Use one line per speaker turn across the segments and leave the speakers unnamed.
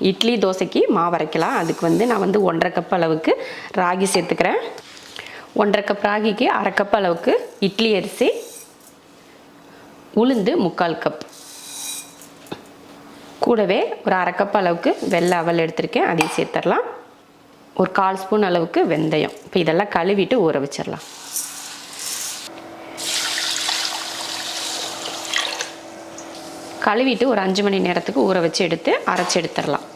இட்லி தோசைக்கு மாவு அரைக்கலாம். அதுக்கு வந்து நான் வந்து ஒன்றரை கப் அளவுக்கு ராகி சேர்த்துக்கிறேன். ஒன்றரை கப் ராகிக்கு அரை கப் அளவுக்கு இட்லி அரிசி. உளுந்து முக்கால் கப் கூடவே ஒரு அரை கப் அளவுக்கு வெள்ளை அவல் எடுத்திருக்கேன். அதையும் சேர்த்துடலாம் ஒரு கால் ஸ்பூன் அளவுக்கு வெந்தயம். இப்போ இதெல்லாம் கழுவிட்டு ஊற வச்சிடலாம் கழுவிட்டு ஒரு அஞ்சு மணி நேரத்துக்கு ஊற வச்சு எடுத்து அரைச்சி எடுத்துடலாம்.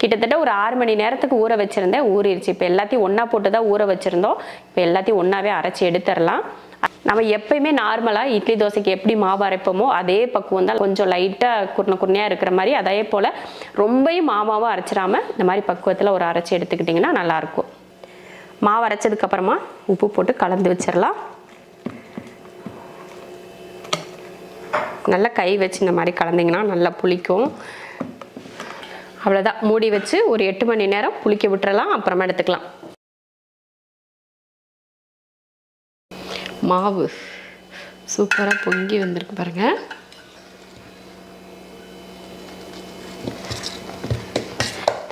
கிட்டத்தட்ட ஒரு ஆறு மணி நேரத்துக்கு ஊற வச்சுருந்தேன். ஊறிடுச்சு. இப்போ எல்லாத்தையும் ஒன்றா போட்டு தான் ஊற வச்சுருந்தோம். இப்போ எல்லாத்தையும் ஒன்றாவே அரைச்சி எடுத்துடலாம். நம்ம எப்பயுமே நார்மலாக இட்லி தோசைக்கு எப்படி மாவு அரைப்போமோ அதே பக்குவம் தான். கொஞ்சம் லைட்டாக குருணை குருணையாக இருக்கிற மாதிரி அதே போல் ரொம்பையும் மாவாவும் அரைச்சிடாமல் இந்த மாதிரி பக்குவத்தில் ஒரு அரைச்சி எடுத்துக்கிட்டிங்கன்னா நல்லாயிருக்கும் மாவு அரைச்சதுக்கப்புறமா உப்பு போட்டு கலந்து வச்சிடலாம். நல்லா கை வச்சு இந்த மாதிரி கலந்திங்கன்னா நல்லா புளிக்கும். அவ்வளோதான் மூடி வச்சு ஒரு எட்டு மணி நேரம் புளிக்க விட்டுறலாம். அப்புறமா எடுத்துக்கலாம். மாவு. சூப்பராக பொங்கி வந்திருக்கு பாருங்கள்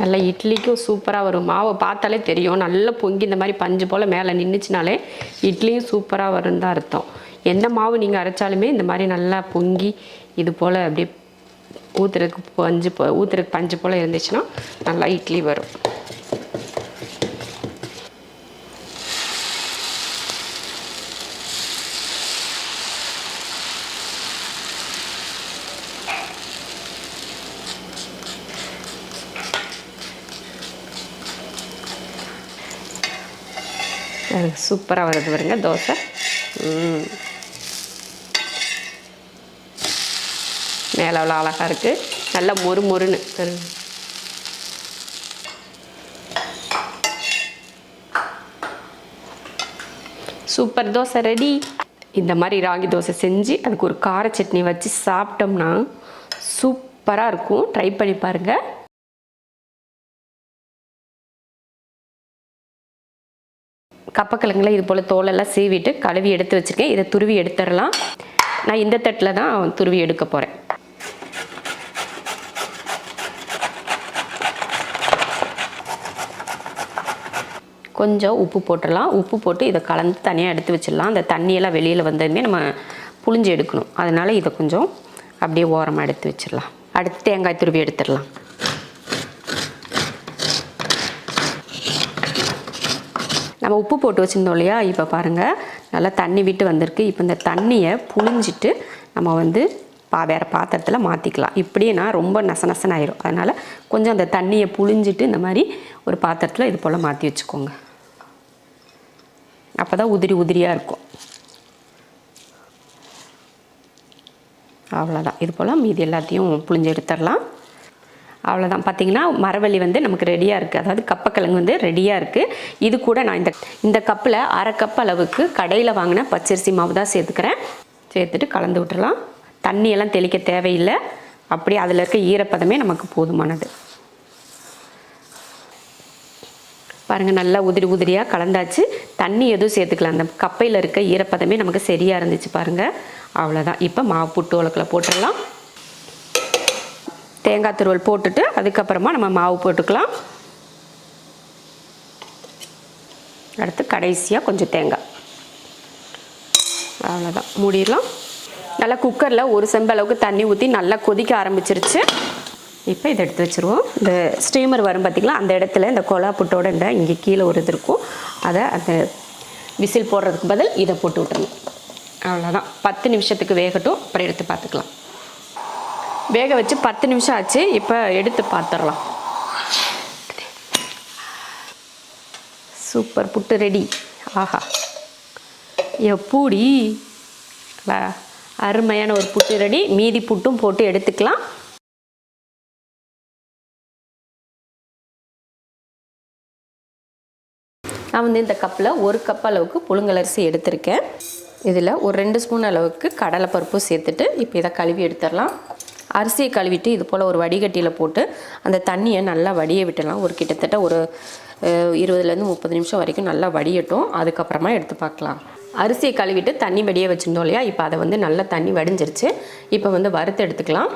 நல்ல இட்லிக்கும் சூப்பராக வரும். மாவை பார்த்தாலே தெரியும். நல்லா பொங்கி இந்த மாதிரி பஞ்சு போல் மேலே நின்றுச்சுனாலே இட்லியும் சூப்பராக வரும் தான் அர்த்தம். எந்த மாவு நீங்கள் அரைச்சாலுமே இந்த மாதிரி நல்லா பொங்கி இது போல் அப்படியே ஊற்றுறதுக்கு பஞ்சு போ ஊற்றுறதுக்கு பஞ்சு போல் இருந்துச்சுன்னா நல்லா இட்லி வரும். சூப்பராக வருது பாருங்க தோசை. மேலே அவ்வளோ அழகாக இருக்குது நல்லா மொறு மொறுன்னு. Super dosa ready. இந்த மாதிரி ராகி தோசை செஞ்சு அதுக்கு ஒரு கார சட்னி வச்சு சாப்பிட்டோம்னா சூப்பராக இருக்கும். ட்ரை பண்ணி பாருங்கள் கப்பக்கிழங்குல இது போல் தோலெல்லாம் சீவிட்டு கழுவி எடுத்து வச்சுருக்கேன். இதை துருவி எடுத்துடலாம். நான் இந்த தட்டில் தான் துருவி எடுக்க போகிறேன் கொஞ்சம் உப்பு போட்டுடலாம். உப்பு போட்டு இதை கலந்து தனியாக எடுத்து வச்சிடலாம். அந்த தண்ணியெல்லாம் வெளியில் வந்ததுமே நம்ம புழிஞ்சு எடுக்கணும். அதனால் இதை கொஞ்சம் அப்படியே ஓரமாக எடுத்து வச்சிடலாம். அடுத்து தேங்காய் துருவி எடுத்துடலாம். நம்ம உப்பு போட்டு வச்சுருந்தோம் இல்லையா? இப்போ பாருங்கள் நல்லா தண்ணி விட்டு வந்திருக்கு. இப்போ இந்த தண்ணியை புழிஞ்சிட்டு நம்ம வந்து பா வேறு பாத்திரத்தில் மாற்றிக்கலாம் இப்படியேனா ரொம்ப நச நசன்னு அதனால் கொஞ்சம் அந்த தண்ணியை புழிஞ்சிட்டு இந்த மாதிரி ஒரு பாத்திரத்தில் இது போல் மாற்றி வச்சுக்கோங்க. அப்போ தான் உதிரி உதிரியாக இருக்கும். அவ்வளோதான் இது போல் மீதி எல்லாத்தையும் புழிஞ்சு எடுத்துடலாம். அவ்வளோதான் பார்த்தீங்கன்னா மரவள்ளி வந்து நமக்கு ரெடியாக இருக்குது அதாவது கப்பக்கிழங்கு வந்து ரெடியாக இருக்குது இது கூட நான் இந்த இந்த கப்பில் அரை கப் அளவுக்கு கடையில் வாங்கின பச்சரிசி மாவு தான் சேர்த்துக்கிறேன். சேர்த்துட்டு கலந்து விட்டுறலாம் தண்ணியெல்லாம் தெளிக்க தேவையில்லை. அப்படியே அதில் இருக்க ஈரப்பதமே நமக்கு போதுமானது. பாருங்கள் நல்லா உதிரி உதிரியாக கலந்தாச்சு. தண்ணி எதுவும் சேர்த்துக்கலாம் அந்த கப்பையில் இருக்க ஈரப்பதமே நமக்கு சரியாக இருந்துச்சு பாருங்கள் அவ்வளோதான் இப்போ மாவு புட்டு உலக்கில் போட்டுடலாம். தேங்காய் துருவல் போட்டுட்டு அதுக்கப்புறமா நம்ம மாவு போட்டுக்கலாம். அடுத்து கடைசியாக கொஞ்சம் தேங்காய். அவ்வளோதான் மூடிடலாம். நல்லா குக்கரில் ஒரு செம்பளவுக்கு தண்ணி ஊற்றி நல்லா கொதிக்க ஆரம்பிச்சிருச்சு. இப்போ இதை எடுத்து வச்சுருவோம். இந்த ஸ்டீமர் வரும் பார்த்திங்களா? அந்த இடத்துல இந்த கொலா புட்டோட இந்த இங்கே கீழே ஒரு இது இருக்கும். அதை அந்த விசில் போடுறதுக்கு பதில் இதை போட்டு விட்டுருங்க அவ்வளோதான் பத்து நிமிஷத்துக்கு வேகட்டும். அப்புறம் எடுத்து பார்த்துக்கலாம். வேக வச்சு பத்து நிமிஷம் ஆச்சு. இப்போ எடுத்து பார்த்துடலாம். சூப்பர் புட்டு ரெடி. ஆஹா. எப்பூடி அருமையான ஒரு புட்டு ரெடி. மீதி புட்டும் போட்டு எடுத்துக்கலாம். வந்து இந்த கப்பில் ஒரு கப் அளவுக்கு புழுங்கலரிசி எடுத்திருக்கேன். இதில் ஒரு ரெண்டு ஸ்பூன் அளவுக்கு கடலைப்பருப்பு சேர்த்துட்டு இப்போ இதை கழுவி எடுத்துடலாம். அரிசியை கழுவிட்டு இது போல் ஒரு வடிகட்டியில் போட்டு அந்த தண்ணியை நல்லா வடிய விட்டுடலாம். ஒரு கிட்டத்தட்ட ஒரு இருபதுலேருந்து முப்பது நிமிஷம் வரைக்கும் நல்லா வடியட்டும். அதுக்கப்புறமா எடுத்து பார்க்கலாம். அரிசியை கழுவிட்டு தண்ணி வடிய வச்சுருந்தோம் இல்லையா? இப்போ அதை வந்து நல்லா தண்ணி வடிஞ்சிருச்சு. இப்போ வந்து வறுத்து எடுத்துக்கலாம்.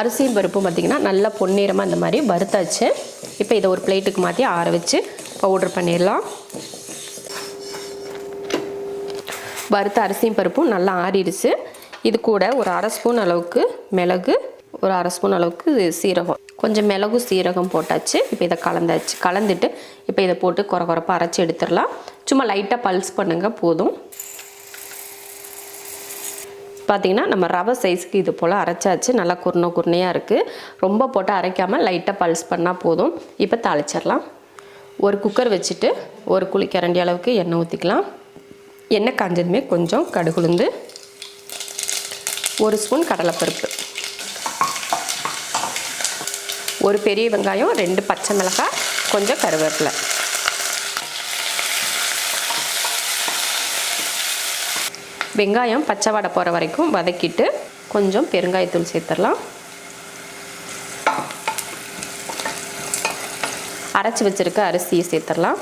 அரிசியும் பருப்பும் பார்த்திங்கன்னா நல்லா பொன்னிறமாக இந்த மாதிரி வறுத்தாச்சு. இப்போ இதை ஒரு பிளேட்டுக்கு மாற்றி ஆற வச்சு பவுட்ரு பண்ணிடலாம். வறுத்த அரிசியும் பருப்பும் நல்லா ஆறிடுச்சு. இது கூட ஒரு அரை ஸ்பூன் அளவுக்கு மிளகு ஒரு அரை ஸ்பூன் அளவுக்கு சீரகம். கொஞ்சம் மிளகு சீரகம் போட்டாச்சு. இப்போ இதை கலந்தாச்சு. கலந்துட்டு இப்போ இதை போட்டு குறை குறைப்பாக அரைச்சி எடுத்துடலாம். சும்மா லைட்டாக பல்ஸ் பண்ணுங்கள் போதும். பார்த்தீங்கன்னா நம்ம ரவை சைஸுக்கு இது போல் அரைச்சாச்சு. நல்லா குருணை குருணையாக இருக்குது ரொம்ப போட்டு அரைக்காமல் லைட்டாக பல்ஸ் பண்ணால் போதும். இப்போ தாளிச்சிடலாம். ஒரு குக்கர் வச்சுட்டு ஒரு குழிக்கரண்டி அளவுக்கு எண்ணெய் ஊற்றிக்கலாம் எண்ணெய் காஞ்சதுமே கொஞ்சம் கடுகுலுந்து ஒரு ஸ்பூன் கடலைப்பருப்பு. ஒரு பெரிய வெங்காயம் ரெண்டு பச்சை மிளகாய் கொஞ்சம் கருவேப்பிலை. வெங்காயம் பச்சை வடை போகிற வரைக்கும் வதக்கிட்டு கொஞ்சம் பெருங்காயத்தூள் சேர்த்துடலாம். அரைச்சி வச்சிருக்க அரிசியை சேர்த்துடலாம்.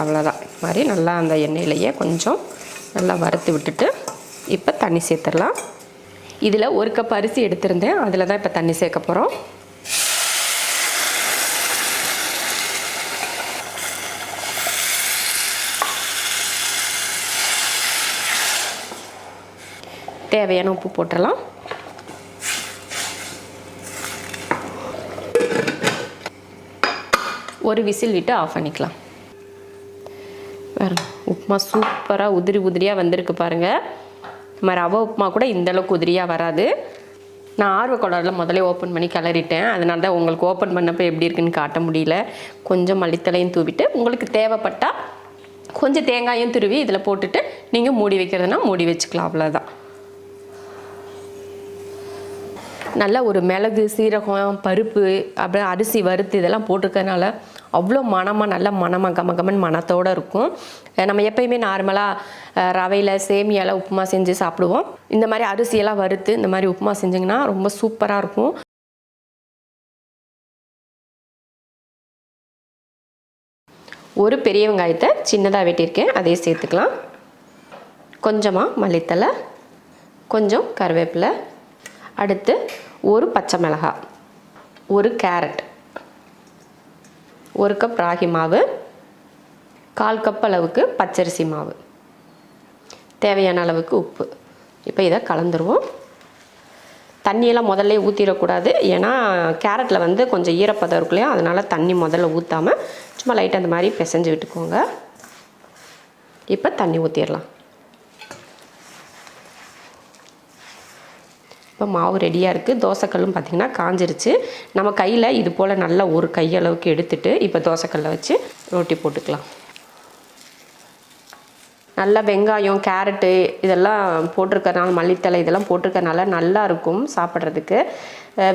அவ்வளோதான் இது மாதிரி நல்லா அந்த எண்ணெயிலையே கொஞ்சம் நல்லா வறுத்து விட்டுட்டு இப்போ தண்ணி சேர்த்துடலாம். இதில் ஒரு கப் அரிசி எடுத்திருந்தேன். அதில் தான் இப்போ தண்ணி சேர்க்க போகிறோம் தேவையான உப்பு போட்டுடலாம். ஒரு விசில் விட்டு ஆஃப் பண்ணிக்கலாம். பாருங்க உப்புமா சூப்பராக உதிரி உதிரியாக வந்திருக்கு பாருங்கள் நம்ம ரவை உப்புமா கூட இந்த அளவுக்கு உதிரியாக வராது. நான் ஆர்வ குழாயில் முதல்ல ஓப்பன் பண்ணி கிளறிட்டேன். அதனால தான் உங்களுக்கு ஓப்பன் பண்ணப்போ எப்படி இருக்குன்னு காட்ட முடியல. கொஞ்சம் மல்லித்தலையும் தூவிட்டு உங்களுக்கு தேவைப்பட்டால் கொஞ்சம் தேங்காயும் துருவி இதில் போட்டுட்டு நீங்கள் மூடி வைக்கிறதுனா மூடி வச்சுக்கலாம் அவ்வளோதான் நல்ல ஒரு மிளகு சீரகம் பருப்பு அப்புறம் அரிசி வறுத்து இதெல்லாம் போட்டிருக்கறனால அவ்வளோ மணமாக நல்ல மணமாக கம கமன் மணத்தோடு இருக்கும். நம்ம எப்பயுமே நார்மலாக ரவையில் சேமியாலாம் உப்புமா செஞ்சு சாப்பிடுவோம். இந்த மாதிரி அரிசியெல்லாம் வறுத்து இந்த மாதிரி உப்புமா செஞ்சிங்கன்னா ரொம்ப சூப்பராக இருக்கும். ஒரு பெரிய வெங்காயத்தை சின்னதாக வெட்டியிருக்கேன். அதையே சேர்த்துக்கலாம். கொஞ்சமாக மல்லித்தலை கொஞ்சம் கருவேப்பிலை அடுத்து ஒரு பச்சை மிளகாய் ஒரு கேரட் ஒரு கப் ராகி மாவு கால் கப் அளவுக்கு பச்சரிசி மாவு. தேவையான அளவுக்கு உப்பு. இப்போ இதை கலந்துருவோம். தண்ணியெல்லாம் முதல்ல ஊற்றிடக்கூடாது ஏன்னா கேரட்டில் வந்து கொஞ்சம் ஈரப்பதம் இருக்கு இல்லையா? அதனால் தண்ணி முதல்ல ஊற்றாமல் சும்மா லைட்டாக அந்த மாதிரி பிசைஞ்சு விட்டுக்கோங்க. இப்போ தண்ணி ஊற்றிடலாம் இப்போ மாவு ரெடியாக இருக்குது தோசைக்கல்லும் பார்த்திங்கன்னா காஞ்சிருச்சு. நம்ம கையில் இது போல் நல்லா ஒரு கையளவுக்கு எடுத்துட்டு இப்போ தோசைக்கல்லை வச்சு ரொட்டி போட்டுக்கலாம். நல்லா வெங்காயம் கேரட்டு இதெல்லாம் போட்டிருக்கறனால மல்லித்தலை இதெல்லாம் போட்டிருக்கறனால நல்லா இருக்கும் சாப்பிட்றதுக்கு.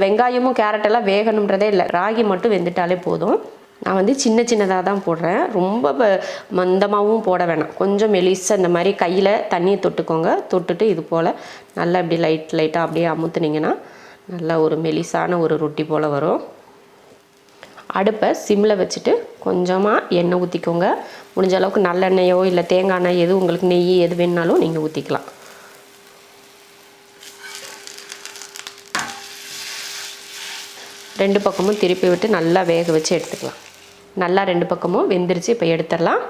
வெங்காயமும் கேரட்டெல்லாம் வேகணுன்றதே இல்லை. ராகி மட்டும் வெந்துட்டாலே போதும். நான் வந்து சின்ன சின்னதாக தான் போடுறேன். ரொம்ப ப- மந்தமாகவும் போட வேணாம். கொஞ்சம் மெலிசாக இந்த மாதிரி கையில் தண்ணியை தொட்டுக்கோங்க. தொட்டுட்டு இது போல் நல்லா இப்படி லைட் லைட்டாக அப்படியே அமுத்துனீங்கன்னா நல்லா ஒரு மெலிசான ஒரு ரொட்டி போல் வரும். அடுப்பை சிம்மில் வச்சுட்டு கொஞ்சமாக எண்ணெய் ஊற்றிக்கோங்க முடிஞ்ச அளவுக்கு நல்லெண்ணெயோ இல்லை தேங்காய் எண்ணெய் எது உங்களுக்கு நெய் எது வேணுனாலும் நீங்கள் ஊற்றிக்கலாம் ரெண்டு பக்கமும் திருப்பி விட்டு நல்லா வேக வச்சு எடுத்துக்கலாம். நல்லா ரெண்டு பக்கமும் வெந்துருச்சு இப்போ எடுத்துடலாம்.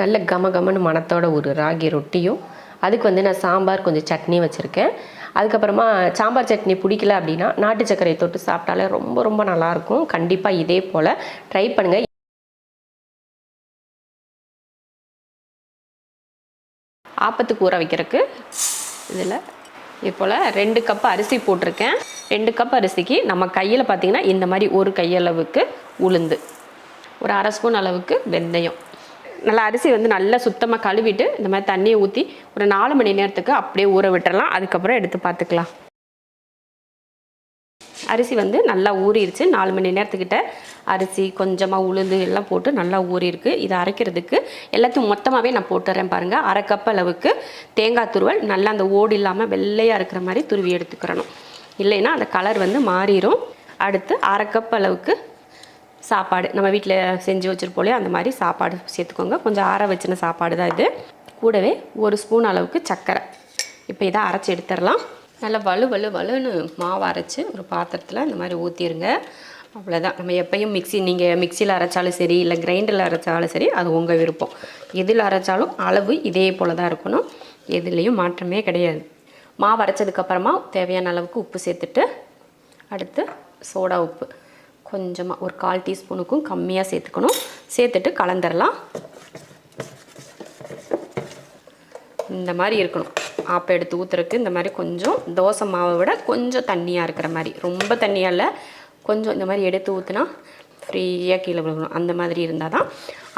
நல்ல கம கமன்னு மணத்தோட ஒரு ராகி ரொட்டியும். அதுக்கு வந்து நான் சாம்பார் கொஞ்சம் சட்னி வச்சுருக்கேன். அதுக்கப்புறமா சாம்பார் சட்னி பிடிக்கல அப்படின்னா நாட்டு சர்க்கரை தொட்டு சாப்பிட்டாலே ரொம்ப ரொம்ப நல்லாயிருக்கும். கண்டிப்பாக இதே போல் ட்ரை பண்ணுங்கள் ஆப்பத்துக்கு ஊற வைக்கிறதுக்கு இதில் இது போல் ரெண்டு கப் அரிசி போட்டிருக்கேன். ரெண்டு கப் அரிசிக்கு நம்ம கையில் பார்த்தீங்கன்னா இந்த மாதிரி ஒரு கையளவுக்கு உளுந்து ஒரு அரை ஸ்பூன் அளவுக்கு வெந்தயம். நல்லா அரிசி வந்து நல்லா சுத்தமாக கழுவிட்டு இந்த மாதிரி தண்ணியை ஊற்றி ஒரு நாலு மணி நேரத்துக்கு அப்படியே ஊற விட்டுறலாம். அதுக்கப்புறம் எடுத்து பார்த்துக்கலாம் அரிசி வந்து நல்லா ஊறிடுச்சு நாலு மணி நேரத்துக்கிட்ட அரிசி கொஞ்சமாக உளுந்து எல்லாம் போட்டு நல்லா ஊறியிருக்கு இதை அரைக்கிறதுக்கு எல்லாத்தையும் மொத்தமாகவே நான் போட்டுறேன் பாருங்கள் அரை கப் அளவுக்கு தேங்காய் துருவல். நல்லா அந்த ஓடு இல்லாமல் வெள்ளையாக இருக்கிற மாதிரி துருவி எடுத்துக்கிறணும். இல்லைன்னா அந்த கலர் வந்து மாறிடும் அடுத்து அரை கப் அளவுக்கு சாப்பாடு. நம்ம வீட்டில் செஞ்சு வச்சுருப்போலே அந்த மாதிரி சாப்பாடு சேர்த்துக்கோங்க. கொஞ்சம் ஆற வச்சின சாப்பாடு தான் இது. கூடவே ஒரு ஸ்பூன் அளவுக்கு சர்க்கரை. இப்போ இதை அரைச்சி எடுத்துடலாம். நல்லா வலு வலு வலுன்னு மாவு அரைச்சி ஒரு பாத்திரத்தில் இந்த மாதிரி ஊற்றிடுங்க அவ்வளோதான் நம்ம எப்பயும் மிக்ஸி நீங்கள் மிக்சியில் அரைச்சாலும் சரி இல்லை கிரைண்டரில் அரைச்சாலும் சரி அது உங்கள் விருப்பம். எதில் அரைச்சாலும் அளவு இதே போல் தான் இருக்கணும். எதுலேயும் மாற்றமே கிடையாது. மாவு அரைச்சதுக்கப்புறமா தேவையான அளவுக்கு உப்பு சேர்த்துட்டு அடுத்து சோடா உப்பு. கொஞ்சமாக ஒரு கால் டீஸ்பூனுக்கும் கம்மியாக சேர்த்துக்கணும். சேர்த்துட்டு கலந்துடலாம் இந்த மாதிரி இருக்கணும். ஆப்பை எடுத்து ஊற்றுறக்கு இந்த மாதிரி கொஞ்சம் தோசை மாவை விட கொஞ்சம் தண்ணியாக இருக்கிற மாதிரி. ரொம்ப தண்ணியாக இல்லை கொஞ்சம் இந்த மாதிரி எடுத்து ஊற்றுனா ஃப்ரீயாக கீழே விழுகணும். அந்த மாதிரி இருந்தால் தான்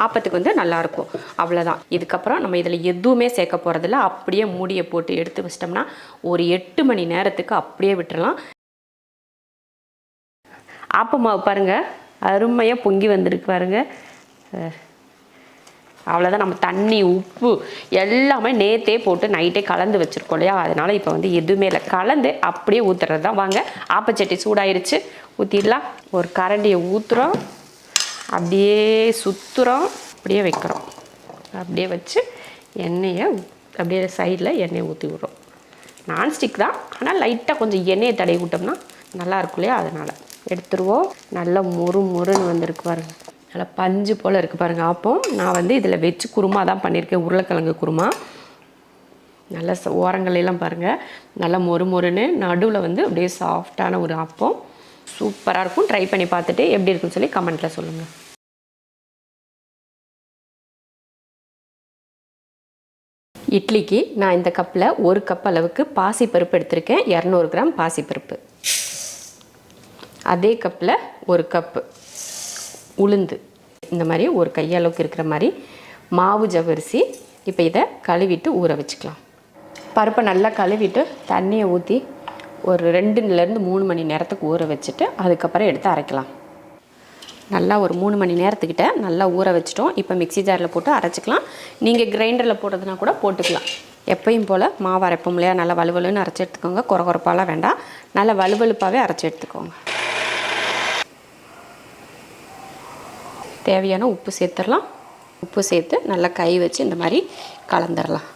ஆப்பத்துக்கு வந்து நல்லாயிருக்கும் அவ்வளோதான் இதுக்கப்புறம் நம்ம இதில் எதுவுமே சேர்க்க போகிறதில்ல அப்படியே மூடியை போட்டு எடுத்து வச்சிட்டோம்னா ஒரு எட்டு மணி நேரத்துக்கு அப்படியே விட்டுறலாம். ஆப்ப மாவு பாருங்கள் அருமையாக பொங்கி வந்திருக்கு பாருங்க. அவ்வளோதான் நம்ம தண்ணி உப்பு எல்லாமே நேத்தே போட்டு நைட்டே கலந்து வச்சுருக்கோம் இல்லையா? அதனால் இப்போ வந்து எதுவுமே இல்லை. கலந்து அப்படியே ஊற்றுறது தான். வாங்க ஆப்பச்சட்டி சூடாயிருச்சு. ஊற்றிடலாம் ஒரு கரண்டியை ஊற்றுறோம் அப்படியே சுற்றுறோம் அப்படியே வைக்கிறோம். அப்படியே வச்சு எண்ணெயை அப்படியே சைடில் எண்ணெயை ஊற்றி விட்றோம். நான்ஸ்டிக் தான். ஆனால் லைட்டாக கொஞ்சம் எண்ணெயை தடவி விட்டோம்னா நல்லா இருக்கும் இல்லையா? அதனால் எடுத்துருவோம். நல்லா மொறு மொறுன்னு வந்திருக்கு பாருங்கள் நல்லா பஞ்சு போல் இருக்குது பாருங்கள் அப்போ நான் வந்து இதில் வச்சு குருமா தான் பண்ணியிருக்கேன் உருளைக்கிழங்கு குருமா. நல்லா ச- ஓரங்கள் எல்லாம் பாருங்கள் நல்லா மொறு மொறுன்னு நடுவில் வந்து அப்படியே சாஃப்டான ஒரு அப்பம் சூப்பராக இருக்கும். ட்ரை பண்ணி பார்த்துட்டு எப்படி இருக்குன்னு சொல்லி கமெண்ட்டில் சொல்லுங்கள் இட்லிக்கு நான் இந்த கப்பில் ஒரு கப் அளவுக்கு பாசிப்பருப்பு எடுத்திருக்கேன். இரநூறு கிராம் பாசிப்பருப்பு. அதே கப்பில் ஒரு கப்பு. உளுந்து. இந்த மாதிரி ஒரு கையளவுக்கு இருக்கிற மாதிரி மாவு ஜவரிசி இப்போ இதை கழுவிட்டு ஊற வச்சுக்கலாம். பருப்பை நல்லா கழுவிட்டு தண்ணியை ஊற்றி ஒரு ரெண்டுலேருந்து மூணு மணி நேரத்துக்கு ஊற வச்சுட்டு அதுக்கப்புறம் எடுத்து அரைக்கலாம். நல்லா ஒரு மூணு மணி நேரத்துக்கிட்ட நல்லா ஊற வச்சிட்டோம். இப்போ மிக்ஸி ஜாரில் போட்டு அரைச்சிக்கலாம். நீங்கள் கிரைண்டரில் போடுறதுனா கூட போட்டுக்கலாம். எப்பயும் போல் மாவு அரைப்போம் இல்லையா? நல்லா வலுவலுன்னு அரைச்சி எடுத்துக்கோங்க. குறை குறைப்பாலாம் வேண்டாம். நல்லா வலுவலுப்பாகவே அரைச்சி எடுத்துக்கோங்க. தேவையான உப்பு சேர்த்துடலாம். உப்பு சேர்த்து நல்லா கை வச்சு இந்த மாதிரி கலந்துடலாம்.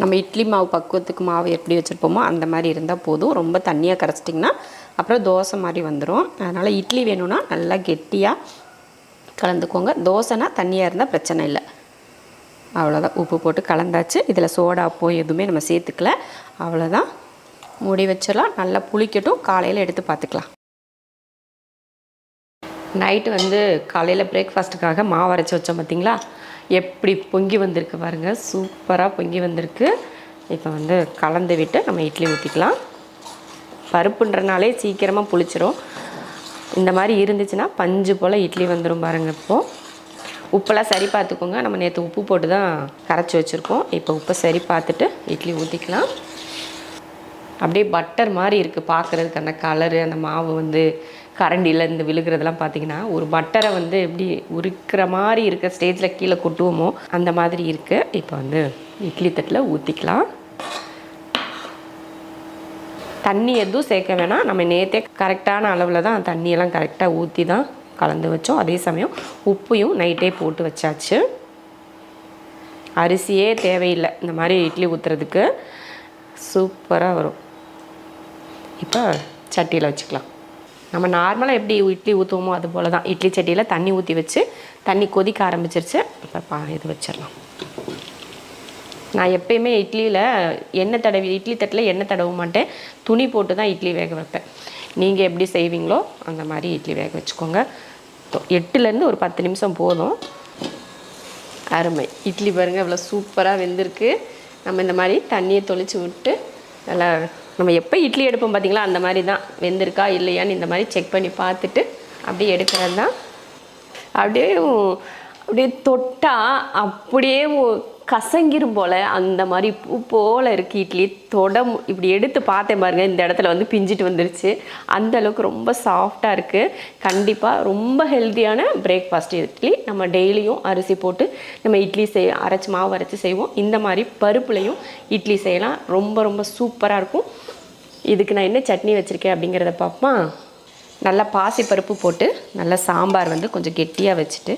நம்ம இட்லி மாவு பக்குவத்துக்கு மாவு எப்படி வச்சுருப்போமோ அந்த மாதிரி இருந்தால் போதும். ரொம்ப தண்ணியாக கரைச்சிட்டிங்கன்னா அப்புறம் தோசை மாதிரி வந்துடும் அதனால் இட்லி வேணும்னா நல்லா கெட்டியாக கலந்துக்கோங்க. தோசைனா தண்ணியாக இருந்தால் பிரச்சனை இல்லை. அவ்வளோதான் உப்பு போட்டு கலந்தாச்சு. இதில் சோடா போ எதுவுமே நம்ம சேர்த்துக்கல. அவ்வளோதான் மூடி வச்சிடலாம். நல்லா புளிக்கட்டும். காலையில் எடுத்து பார்த்துக்கலாம். நைட்டு வந்து காலையில் பிரேக்ஃபாஸ்ட்டுக்காக மாவு அரைச்சி வச்சோம் பார்த்தீங்களா எப்படி பொங்கி வந்திருக்கு பாருங்கள் சூப்பராக பொங்கி வந்திருக்கு. இப்போ வந்து கலந்து விட்டு நம்ம இட்லி ஊற்றிக்கலாம் பருப்புன்றனாலே சீக்கிரமாக புளிச்சிரும். இந்த மாதிரி இருந்துச்சுன்னா பஞ்சு போல் இட்லி வந்துடும் பாருங்கள் இப்போது உப்பெல்லாம் சரி பார்த்துக்கோங்க. நம்ம நேற்று உப்பு போட்டு தான் கரைச்சி வச்சுருக்கோம். இப்போ உப்பை சரி பார்த்துட்டு இட்லி ஊற்றிக்கலாம் அப்படியே பட்டர் மாதிரி இருக்குது பார்க்குறதுக்கு அந்த கலரு அந்த மாவு வந்து கரண்டியில் இந்த விழுகிறதெல்லாம் பார்த்தீங்கன்னா ஒரு பட்டரை வந்து எப்படி உரிக்கிற மாதிரி இருக்க ஸ்டேஜில் கீழே கொட்டுவோமோ அந்த மாதிரி இருக்குது இப்போ வந்து இட்லி தட்டில் ஊற்றிக்கலாம் தண்ணி எதுவும் சேர்க்க வேணாம். நம்ம நேற்றே கரெக்டான அளவில் தான் தண்ணியெல்லாம் கரெக்டாக ஊற்றி தான் கலந்து வச்சோம். அதே சமயம் உப்பையும் நைட்டே போட்டு வச்சாச்சு. அரிசியே தேவையில்லை இந்த மாதிரி இட்லி ஊற்றுறதுக்கு சூப்பராக வரும். இப்போ சட்டியில் வச்சுக்கலாம். நம்ம நார்மலாக எப்படி இட்லி ஊற்றுவோமோ அது போல் தான் இட்லி சட்டியில் தண்ணி ஊற்றி வச்சு தண்ணி கொதிக்க ஆரம்பிச்சிருச்சு. இப்போ பா இது வச்சிடலாம். நான் எப்பயுமே இட்லியில் எண்ணெய் தடவி இட்லி தட்டில் எண்ணெய் தடவ மாட்டேன். துணி போட்டு தான் இட்லி வேக வைப்பேன். நீங்கள் எப்படி செய்வீங்களோ அந்த மாதிரி இட்லி வேக வச்சுக்கோங்க. எட்டுலேருந்து ஒரு பத்து நிமிஷம் போதும். அருமை. இட்லி பாருங்கள் இவ்வளோ சூப்பராக வெந்திருக்கு. நம்ம இந்த மாதிரி தண்ணியை தொளிச்சு விட்டு நல்லா நம்ம எப்போ இட்லி எடுப்போம் பார்த்தீங்களா அந்த மாதிரி தான் வெந்திருக்கா இல்லையான்னு இந்த மாதிரி செக் பண்ணி பார்த்துட்டு அப்படியே எடுக்கிறது தான் அப்படியே அப்படியே தொட்டால் அப்படியே கசங்கிரும் போல் அந்த மாதிரி பூ போல் இருக்கு இட்லி. தொட இப்படி எடுத்து பார்த்தேன் பாருங்க. இந்த இடத்துல வந்து பிஞ்சிட்டு வந்துருச்சு. அந்த அளவுக்கு ரொம்ப சாஃப்டாக இருக்குது கண்டிப்பாக ரொம்ப ஹெல்த்தியான பிரேக்ஃபாஸ்ட் இட்லி நம்ம டெய்லியும் அரிசி போட்டு நம்ம இட்லி செய் அரைச்சி மாவு அரைச்சி செய்வோம். இந்த மாதிரி பருப்புலையும் இட்லி செய்யலாம். ரொம்ப ரொம்ப சூப்பராக இருக்கும். இதுக்கு நான் என்ன சட்னி வச்சுருக்கேன் அப்படிங்கிறத பார்ப்போமா நல்லா பாசிப்பருப்பு போட்டு நல்லா சாம்பார் வந்து கொஞ்சம் கெட்டியாக வச்சுட்டு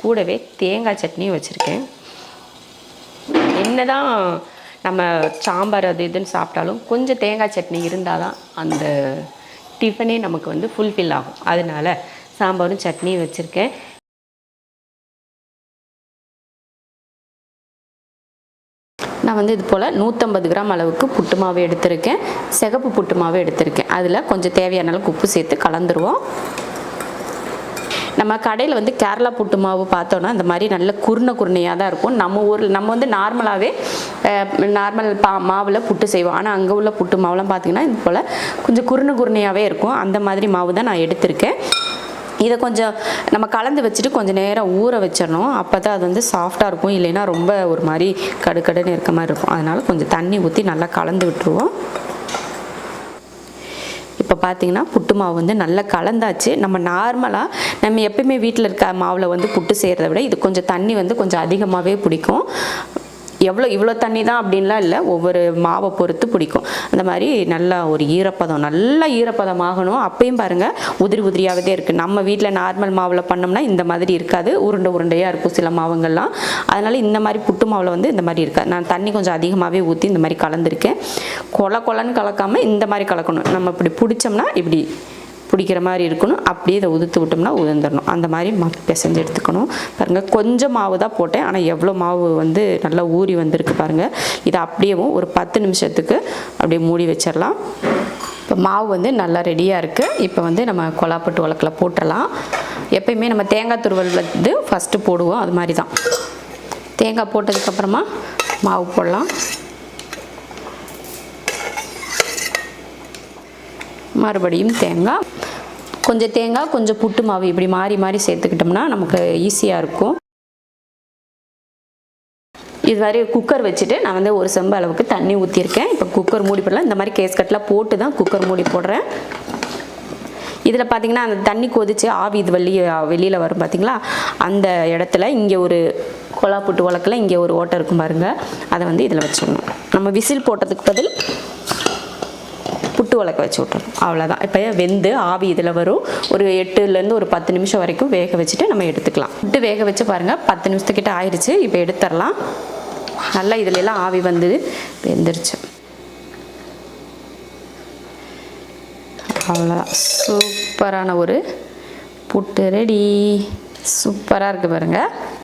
கூடவே தேங்காய் சட்னியும் வச்சுருக்கேன். என்ன தான் நம்ம சாம்பார் அது இதுன்னு சாப்பிட்டாலும் கொஞ்சம் தேங்காய் சட்னி இருந்தால் தான் அந்த டிஃபனே நமக்கு வந்து ஃபுல்ஃபில் ஆகும். அதனால சாம்பாரும் சட்னியும் வச்சுருக்கேன். நான் வந்து இது போல் நூற்றம்பது கிராம் அளவுக்கு புட்டு மாவு எடுத்திருக்கேன். சிகப்பு புட்டு மாவு எடுத்திருக்கேன். அதில் கொஞ்சம் தேவையான அளவுக்கு உப்பு சேர்த்து கலந்துருவோம். நம்ம கடையில் வந்து கேரளா புட்டு மாவு பார்த்தோன்னா இந்த மாதிரி நல்ல குருணை குருணையாக தான் இருக்கும். நம்ம ஊரில் நம்ம வந்து நார்மலாகவே நார்மல் பா மாவில் புட்டு செய்வோம். ஆனால் அங்கே உள்ள புட்டு மாவுலாம் பார்த்தீங்கன்னா இது போல் கொஞ்சம் குருணை குருணையாகவே இருக்கும். அந்த மாதிரி மாவு தான் நான் எடுத்திருக்கேன். இதை கொஞ்சம் நம்ம கலந்து வச்சுட்டு கொஞ்சம் நேரம் ஊற வச்சிடணும். அப்போ தான் அது வந்து சாஃப்டாக இருக்கும். இல்லைன்னா ரொம்ப ஒரு மாதிரி கடுக்கடுன்னு இருக்க மாதிரி இருக்கும். அதனால் கொஞ்சம் தண்ணி ஊற்றி நல்லா கலந்து விட்டுருவோம். இப்போ பார்த்தீங்கன்னா புட்டு மாவு வந்து நல்லா கலந்தாச்சு. நம்ம நார்மலாக நம்ம எப்பயுமே வீட்டில் இருக்க மாவில் வந்து புட்டு செய்கிறத விட இது கொஞ்சம் தண்ணி வந்து கொஞ்சம் அதிகமாகவே பிடிக்கும். எவ்வளோ இவ்வளோ தண்ணி தான் அப்படின்லாம் இல்லை. ஒவ்வொரு மாவை பொறுத்து பிடிக்கும். அந்த மாதிரி நல்லா ஒரு ஈரப்பதம் நல்லா ஈரப்பதம் ஆகணும். அப்பயும் பாருங்கள் உதிரி உதிரியாகவே இருக்குது நம்ம வீட்டில் நார்மல் மாவில் பண்ணோம்னா இந்த மாதிரி இருக்காது. உருண்டை உருண்டையாக இருக்கும் சில மாவுங்கள்லாம். அதனால் இந்த மாதிரி புட்டு மாவில் வந்து இந்த மாதிரி இருக்காது. நான் தண்ணி கொஞ்சம் அதிகமாகவே ஊற்றி இந்த மாதிரி கலந்துருக்கேன். கொல கொலன்னு கலக்காமல் இந்த மாதிரி கலக்கணும். நம்ம இப்படி பிடிச்சோம்னா இப்படி பிடிக்கிற மாதிரி இருக்கணும். அப்படியே இதை உதுத்து விட்டோம்னா உதிர்ந்துடணும். அந்த மாதிரி மாவு பிசைஞ்சு எடுத்துக்கணும். பாருங்கள் கொஞ்சம் மாவு தான் போட்டேன். ஆனால் எவ்வளோ மாவு வந்து நல்லா ஊறி வந்திருக்கு பாருங்கள் இதை அப்படியேவும் ஒரு பத்து நிமிஷத்துக்கு அப்படியே மூடி வச்சிடலாம். இப்போ மாவு வந்து நல்லா ரெடியாக இருக்குது இப்போ வந்து நம்ம கொலாப்பட்டு வழக்கில் போட்டுடலாம். எப்பயுமே நம்ம தேங்காய் துருவல் வந்து ஃபஸ்ட்டு போடுவோம். அது மாதிரி தான். தேங்காய் போட்டதுக்கப்புறமா மாவு போடலாம். மறுபடியும் தேங்காய். கொஞ்சம் தேங்காய் கொஞ்சம் புட்டு மாவு இப்படி மாறி மாறி சேர்த்துக்கிட்டோம்னா நமக்கு ஈஸியாக இருக்கும். இது மாதிரி குக்கர் வச்சுட்டு நான் வந்து ஒரு செம்பு அளவுக்கு தண்ணி ஊற்றிருக்கேன் இப்போ குக்கர் மூடி போடலாம். இந்த மாதிரி கேஸ்கட்டில் போட்டு தான் குக்கர் மூடி போடுறேன். இதில் பார்த்திங்கன்னா அந்த தண்ணி கொதித்து ஆவி இது வெளியே வெளியில் வரும் பார்த்திங்களா அந்த இடத்துல இங்கே ஒரு கொலா புட்டு வழக்கில் இங்கே ஒரு ஓட்டை இருக்கும் பாருங்கள் அதை வந்து இதில் வச்சிடணும். நம்ம விசில் போட்டதுக்கு பதில் புட்டு வளக்க வச்சு விட்டுறணும். அவ்வளோதான் இப்போ வெந்து ஆவி இதில் வரும். ஒரு எட்டுலேருந்து ஒரு பத்து நிமிஷம் வரைக்கும் வேக வச்சுட்டு நம்ம எடுத்துக்கலாம். விட்டு வேக வச்சு பாருங்கள் பத்து நிமிஷத்துக்கிட்ட ஆயிடுச்சு இப்போ எடுத்துடலாம். நல்லா இதுல எல்லாம் ஆவி வந்து வெந்துருச்சு. அவ்வளோதான் சூப்பரான ஒரு புட்டு ரெடி. சூப்பராக இருக்குது பாருங்கள்